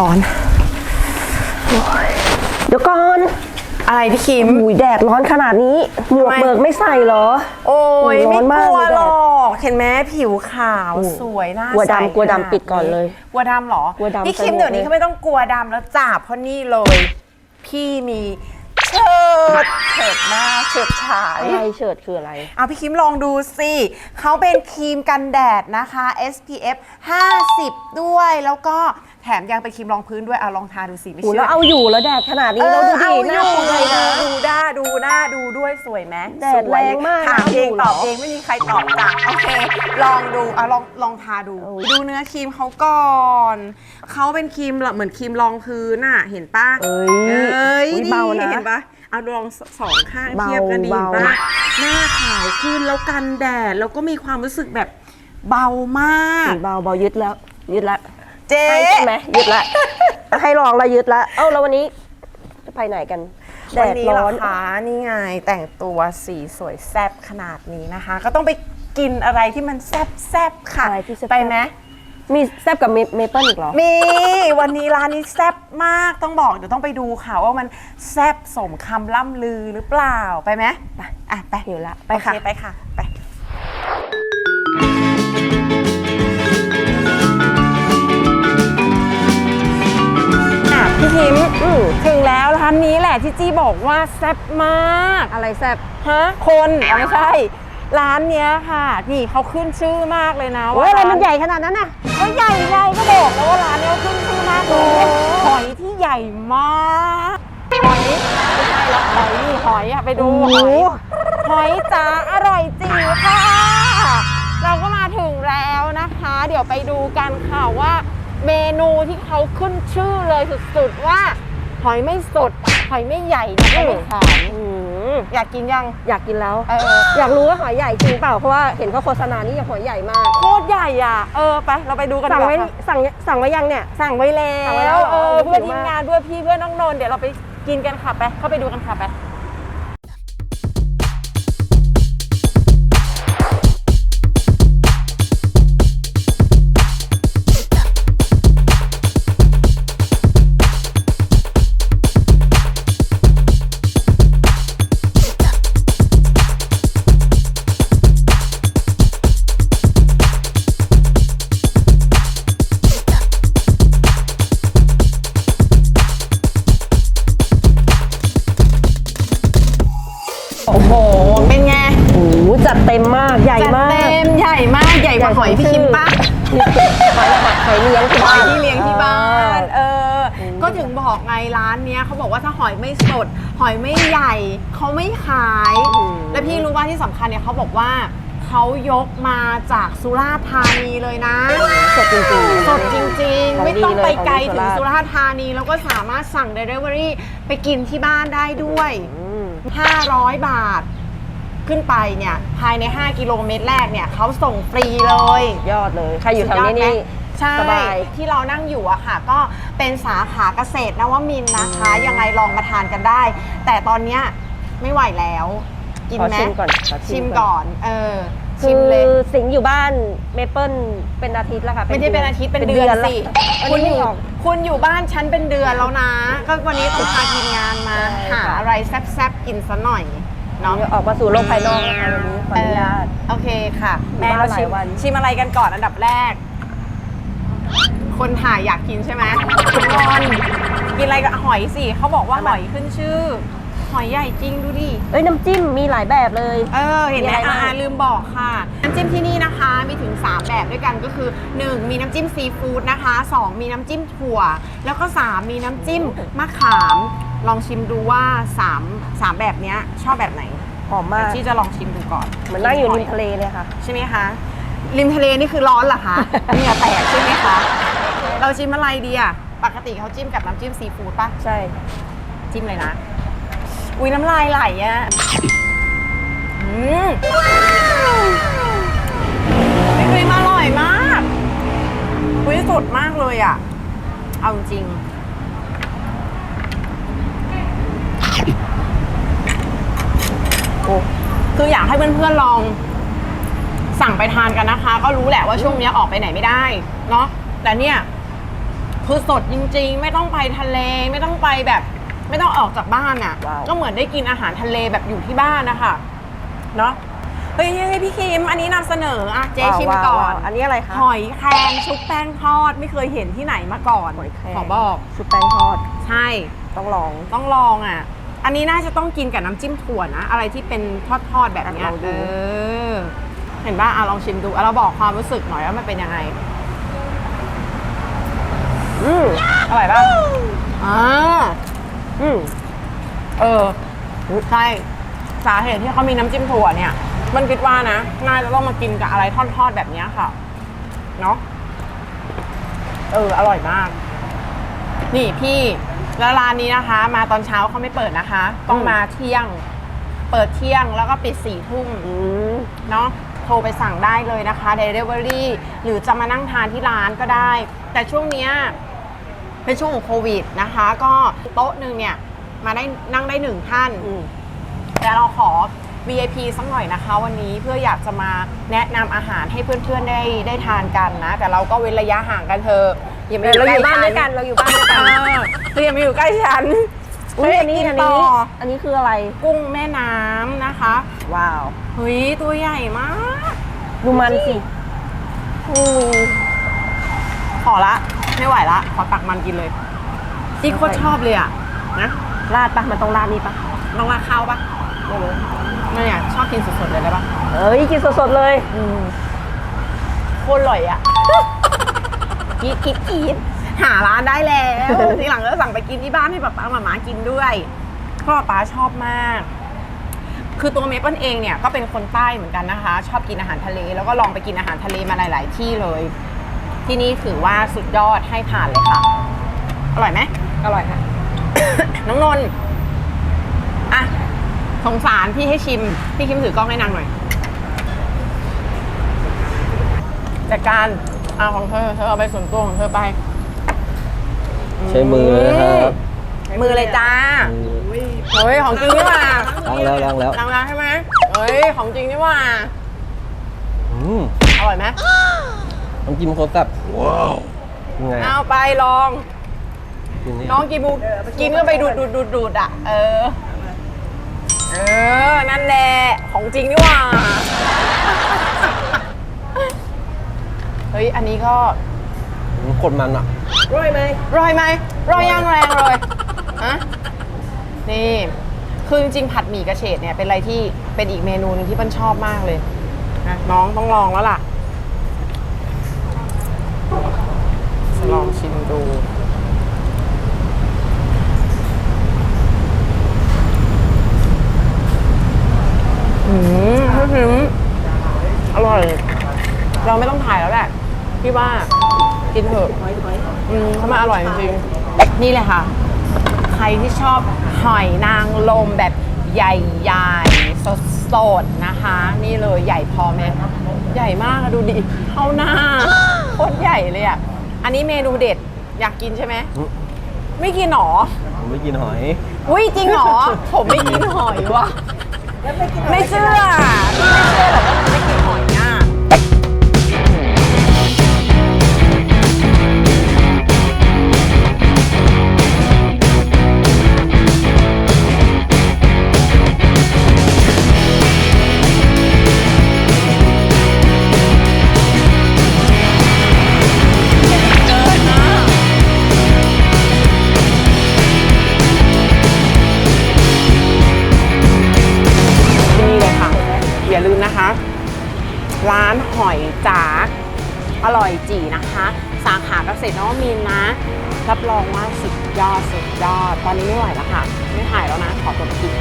ร้อนเดี๋ยวก่อน อะไรพี่คิมอุ้ยแดดร้อนขนาดนี้ หมวกทำไม เบิกไม่ใส่เหรอ โอ้ยร้อไม่นกมากลัวเลยแดดหรอกเห็นไหมผิวขาวอืมสวยหน้ากลัวดำใสกลัวดำขนาปิดก่อนเลยกลัวดำเหรอกลัวดำพี่คิมไปหมดเดี๋ยวนี้เลย เขาไม่ต้องกลัวดำแล้วจ้าเพราะนี่เลย พี่มีเฉิดเฉิดหน้าเฉิดฉาย อะไรเฉิดคืออะไร เอาพี่คิมลองดูสิ เขาเป็นครีมกันแดดนะคะ SPF 50 ด้วย แล้วก็ แถมยังเป็นครีมรองพื้นด้วยเอาลองทาดูสิไม่หูเชื่แล้วเอาอยู่แล้วแดดขนาดนี้แล้วดูดิเออหน้าเอาเปื่อยอยู่นะ ดูหน้าดูหน้าดูด้วยสวยไหมแดดแรงมากถามเอาอยู่เองเหรตออบเองไม่มีใครตอบจ้ะโอเค ลองดูเอาลองลองทาดู โอ้ย ดูเนื้อครีมเขาก่อนเขาเป็นครีมเหมือนครีมรองพื้นน่ะเห็นปะ เอ้ยเอ้ยอุ๊ยนี่เบานะ เห็นปะเอาลองสองข้างเบาเทียบกันดีเบา ปะหน้าขาวขึ้นแล้วกันแดด แล้วก็มีความรู้สึกแบบเบามาก เบาเบายึดแล้ว ยึดละ เจ๊ให้ใช่ไหมยึดละ ให้ลองแล้วยึดละ เอ้าแล้ววันนี้จะไปไหนกันแดวันดนี้ร้เหรออน คะนี่ไงแต่งตัวสีสวยแซ่บขนาดนี้นะคะ ก็ต้องไปกินอะไรที่มันแซ่บแซ่บๆค่ะ อะไรที่แซ่บๆ ไปไหมมีแซบกับเมเมเปิลอีกเหรอ มี วันนี้ร้านนี้แซ่บมากต้องบอกเดี๋ยวต้องไปดูค่ะว่ามันแซ่บสมคำล่ำลือหรือเปล่าไปไหมไปอะไปหิวละไปไปค่ะโอเคไปค่ะ แหละที่จี้บอกว่าแซ่บมากอะไรแซบฮะคนเอาไม่ใช่ ร้านเนี้ยค่ะ นี่เขาขึ้นชื่อมากเลยนะโอ้ยอะไรมันใหญ่ขนาดนั้นน่ะ ก็ใหญ่ไงก็บอกแล้วว่าร้านเนี้ยขึ้นชื่อมากเลยหอยที่ใหญ่มากหอยไม่ใช่ละหอยนี่หอยอะไปดูโอ้หโหอย หอยจ๋าอร่อยจริงค่ะ เราก็มาถึงแล้วนะคะ เดี๋ยวไปดูกันค่ะว่า เมนูที่เขาขึ้นชื่อเลยสุดๆว่า หอยไม่สด หอยไม่ใหญ่เนี่ยก็ไม่ขายอืมอยากกินยังอยากกินแล้ว เอออยากรู้ว่าหอยใหญ่จริงเปล่าเพราะว่าเห็นเขาโฆษณานี่หอยใหญ่มากโคตรใหญ่อะเออไปเราไปดูกันสั่งดีกไว้ว่าค่ะสั่งสั่งไว้ยังเนี่ยสั่งไว้แล้สั่งไว้แล้ววเหรอเออหิวเพื่อนทีมมากงานด้วยพี่เพื่อนน้องนนท์เดี๋ยวเราไปกินกันค่ะไปเข้าไปดูกันค่ะไป เลี้ยงที่หบ้าอยน ที่เลี้ยงที่บ้านเออเออก็ถึงบอกไงร้านเนี้ยเขาบอกว่าถ้าหอยไม่สด หอยไม่ใหญ่เขาไม่ขาย อืม และพี่รู้ว่าที่สำคัญเนี่ยเขาบอกว่าเขายกมาจากสุราษฎร์ธานีเลยนะ สดจริงๆ สดจริงขอๆงไม่ต้องดีเลยไปไกลของดีถึงสุสุราราษฎร์ษฎร์ธานี แล้วก็สามารถสั่ง Delivery ไปกินที่บ้านได้ด้วย อืม 500 บาท ขึ้นไปเนี่ยภายใน 5 กิโลเมตรแรกเนี่ยเขาส่งฟรีเลย ยอดเลย ใครอยู่แถวนี้นี่ ใช่สบาย ที่เรานั่งอยู่อะค่ะ ก็เป็นสาขาเกษตรนวมินทร์นะคะ ยังไงลองมาทานกันได้ แต่ตอนเนี้ยไม่ไหวแล้ว กินขอไหมชิมก่อนขอชิมก่อน เออชิคืมอเลย สิงห์อยู่บ้านเมเปิลเป็นอาทิตย์แล้วค่ะไม่ได้เป็นอาทิตย์เป็นเดือนละสิวันคุณนี้อยู่ออก คุณอยู่บ้านฉันเป็นเดือนแล้วนะ ก็วันนี้ต้องพาทีมงานมา ใช่หาค่ะอะไรแซ่บๆกินซะหน่อย เนาะออกมาสู่โลกภายนอกนะคะวันนี้ขออนุญาตเออโอเคค่ะอยู่แม่บ้านเราหลายชิมวัน ชิมอะไรกันก่อนอันดับแรก คนถ่ายอยากกินใช่ไหมคุณนอนกินอะไรกับหอยสิเขาบอกว่าหอยขึ้นชื่อ หอยใหญ่จริงดูดิ เอ้ยน้ำจิ้มมีหลายแบบเลย เออ เห็นไหมมีอะไรบ้างอ่าลืมบอกค่ะ น้ำจิ้มที่นี่นะคะมีถึง 3 แบบด้วยกันก็คือ 1 มีน้ำจิ้มซีฟู้ดนะคะ 2 มีน้ำจิ้มถั่ว แล้วก็ 3 มีน้ำจิ้มมะขาม ลองชิมดูว่า3 3แบบเนี้ยชอบแบบไหนหอมมากที่จะลองชิมดูก่อนเหมือนนั่งอยู่ริมทะเลเลยค่ะ ใช่ไหมคะริมทะเลนี่คือร้อนเหรอคะเหงื่อแตกใช่ไหมคะ เราชิมอะไรดีอะปกติเขาจิ้มกับน้ำจิ้มซีฟู้ดปะใช่จิ้มเลยนะ อุ้ยน้ำลายไหลอะอืมพี่ครีมอร่อยมากอุ้ยสดมากเลยอะ เอาจริง โอ้คืออยากให้เพื่อนๆลอง สั่งไปทานกันนะคะ ก็รู้แหละว่าช่วงเนี้ยออกไปไหนไม่ได้เนาะแต่เนี่ยคือสดจริง ๆ ไม่ต้องไปทะเลไม่ต้องไปแบบ ไม่ต้องออกจากบ้านอะ ว้าว ก็เหมือนได้กินอาหารทะเลแบบอยู่ที่บ้านนะคะเนาะเฮ้ยเฮ้ยพี่คิมอันนี้นำเสนออะเจ๊ชิมว้าวก่อว้านวอันนี้อะไรคะ หอยแครงชุบแป้งทอดไม่เคยเห็นที่ไหนมาก่อนหอยแครง ขอบอก ชุบแป้งทอด ใช่ ต้องลอง ต้องลองอะ อันนี้น่าจะต้องกินกับน้ำจิ้มถั่วนะ อะไรที่เป็นทอดๆแบบเนี้ยลองดูเออ เห็นป่ะอะลองชิมดูอะเราบอกความรู้สึกหน่อยว่ามันเป็นยังไง อืมอร่อยป่ะอ่าอืมเออใช่สาเหตุที่เขามีน้ำจิ้มถั่วเนี่ย มันคิดว่านะน่าจะต้องมากินกับอะไรทอดๆแบบเนี้ยค่ะ เนาะเออ อร่อยมาก นี่พี่ แล้วร้านนี้นะคะ มาตอนเช้าเขาไม่เปิดนะคะ ต้องมาเที่ยง เปิดเที่ยงแล้วก็ปิดสี่ทุ่มอืมเนาะโทรไปสั่งได้เลยนะคะ Delivery หรือจะมานั่งทานที่ร้านก็ได้ แต่ช่วงเนี้ยเป็นช่วงของโควิดนะคะ ก็โต๊ะหนึ่งเนี่ย มาได้นั่งได้หนึ่งท่านอืมแต่เราขอ VIP สักหน่อยนะคะวันนี้เพื่ออยากจะมาแนะนำอาหารให้เพื่อนๆได้ได้ทานกันนะ แต่เราก็เว้นระยะห่างกันเธอะอย่ามาเราอยู่บ้านใกด้วยกันเราอยู่บ้านด้วยกันเออเธออย่ามาอยู่ใกล้ฉันอุ้ยอันนี้กิอันต่นี้อันนี้คืออะไร กุ้งแม่น้ำนะคะว้าวเฮ้ยตัวใหญ่มาก ดูมันสิอืมขอละไม่ไหวละ ขอตักมันกินเลยที่โคตรชอบเลยอะนะราดปะมันต้องราดนี่ปะลองราดข้าวปะ ไม่รู้ไม่เนี่ยชอบกินสดๆเลยได้ปะเอ้ยกินสดๆเลยอืมโคตรอร่อยอะกีดกีดกีดหาร้านได้แล้ว ทีหลังก็สั่งไปกินที่บ้านให้ป๊าป๊าหมามากินด้วยเพราะป๊าป๊าชอบมาก คือตัวเมเปิลเองเนี่ยก็เป็นคนใต้เหมือนกันนะคะ ชอบกินอาหารทะเล แล้วก็ลองไปกินอาหารทะเลมาหลาย ๆ ที่เลย ที่นี่ถือว่าสุดยอดให้ผ่านเลยค่ะ อร่อยไหมอร่อยค่ะ น้องนนท์อะ สงสารพี่ให้ชิม พี่คิมถือกล้องให้นางหน่อยจัดการเอาของเธอเธอเอาไปส่วนตัวของเธอไปใช้มือนะครับ มือเลยจ้าเฮ้ยของจริงนี่หว่าล้างแล้วล้างแล้วล้างแล้วใช่ไหมเฮ้ยของจริงนี่หว่าอืมอร่อยไหมน้ำจิ้มโคตรแซ่บว้าวยังไงเอาไปลองกินนี่น้องกินบูกินก็ไปดูดดูดดูดดูดอะ เออ เออ นั่นแหละ ของจริงนี่หว่า เฮ้ย อันนี้ก็อืมโคตรมันอะ ร่อยไหมรอยไหมรอยย่างแรงเลยฮะนี่ คือจริงๆผัดหมี่กระเฉดเนี่ยเป็นอะไรที่เป็นอีกเมนูหนึงที่เปิ้ลชอบมากเลยนะน้องต้องลองแล้วล่ะจะลองชิมดู อืมพี่พิมอร่อย เราไม่ต้องถ่ายแล้วแหละพี่ว่ากินเถอะอืมเพราะมันอร่อยจริงๆนี่เลยค่ะ ใครที่ชอบหอยนางรมแบบใหญ่ๆสดๆนะคะ นี่เลยใหญ่พอไหมใหญ่มากอะดูดิเท่าหน้าโคตรใหญ่เลยอะอันนี้เมนูเด็ดอยากกินใช่ไหมอืมไม่กินหรอผมไม่กินหอยอุ้ยจริงเหรอ ผมไม่กินหอยว่ะไม่เชื่อพี่ไม่เชื่อหรอกว่า สุดยอด ตอนนี้ไม่ไหวแล้วค่ะ ไม่ถ่ายแล้วนะ ขอตัวไปกิน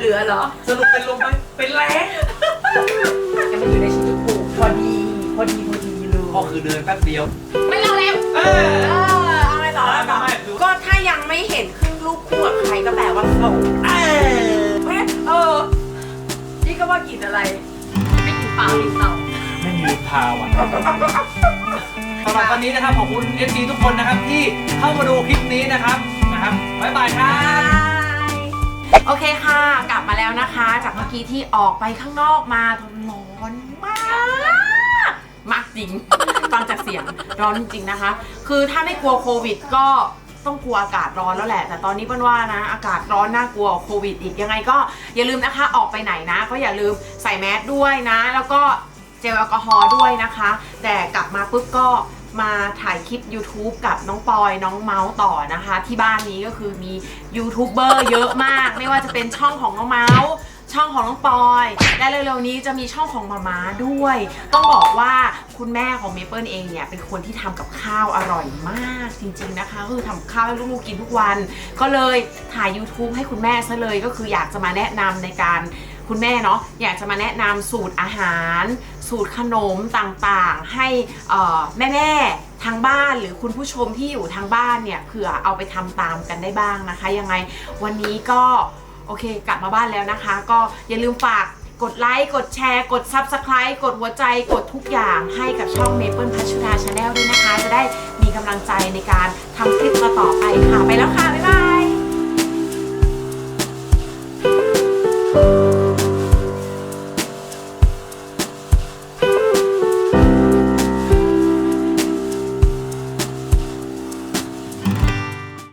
เหลือเหรอสรุปเป็นลมไหมเป็นแรงแต่มันอยู่ในชิ้นจุปูพอดี พอดีพอดีเลยก็คือเดินแป๊บเดียว ไม่เล่าแล้ว เออเอาไปต่อเอาไงต่อก็ถ้ายังไม่เห็นครึ่งลูกคู่กับใครก็แปลว่าเขาเออเพรเออนี่ก็ว่ากินอะไร ไม่กินปลาหรือเต่า ไม่มีลูพาวันสำหรับวันนี้นะครับขอบคุณเอฟซีทุกคนนะครับที่เข้ามาดูคลิปนี้นะครับนะครับบ๊ายบายครับ โอเคค่ะ กลับมาแล้วนะคะ จากเมื่อกี้ที่ออกไปข้างนอกมาร้อนมากมากจริง ฟังจากเสียงร้อนจริงนะคะ คือถ้าไม่กลัวโควิดก็ต้องกลัวอากาศร้อนแล้วแหละ แต่ตอนนี้เปิ้ลว่านะ อากาศร้อนน่ากลัวโควิดอีกยังไงก็อย่าลืมนะคะออกไปไหนนะ ก็อย่าลืมใส่แมสด้วยนะ แล้วก็เจลแอลกอฮอล์ด้วยนะคะ แต่กลับมาปุ๊บก็ มาถ่ายคลิป YouTube กับน้องปอยน้องเมาส์ต่อนะคะ ที่บ้านนี้ก็คือมียูทูบเบอร์เยอะมาก ไม่ว่าจะเป็นช่องของน้องเมาส์ช่องของน้องปอย และเร็วๆนี้จะมีช่องของมาม่าด้วย ต้องบอกว่าคุณแม่ของเมเปิลเองเนี่ยเป็นคนที่ทำกับข้าวอร่อยมากจริงๆนะคะก็คือทำข้าวให้ลูกๆกินทุกวัน ก็เลยถ่าย YouTube ให้คุณแม่ซะเลยก็คืออยากจะมาแนะนำในการ คุณแม่เนาะอยากจะมาแนะนำสูตรอาหาร สูตรขนมต่างๆ ให้เอ่แม่ๆทางบ้านหรือคุณผู้ชมที่อยู่ทางบ้านเนี่ยเผื่อเอาไปทำตามกันได้บ้างนะคะ ยังไงวันนี้ก็โอเคกลับมาบ้านแล้วนะคะ ก็อย่าลืมฝากกดไลค์กดแชร์ กด Subscribe กดหัวใจกดทุกอย่างให้กับช่อง Maple พัชราชาแนลด้วยนะคะ จะได้มีกำลังใจในการทำคลิปต่อไปค่ะ ไปแล้วค่ะ บ๊ายบาย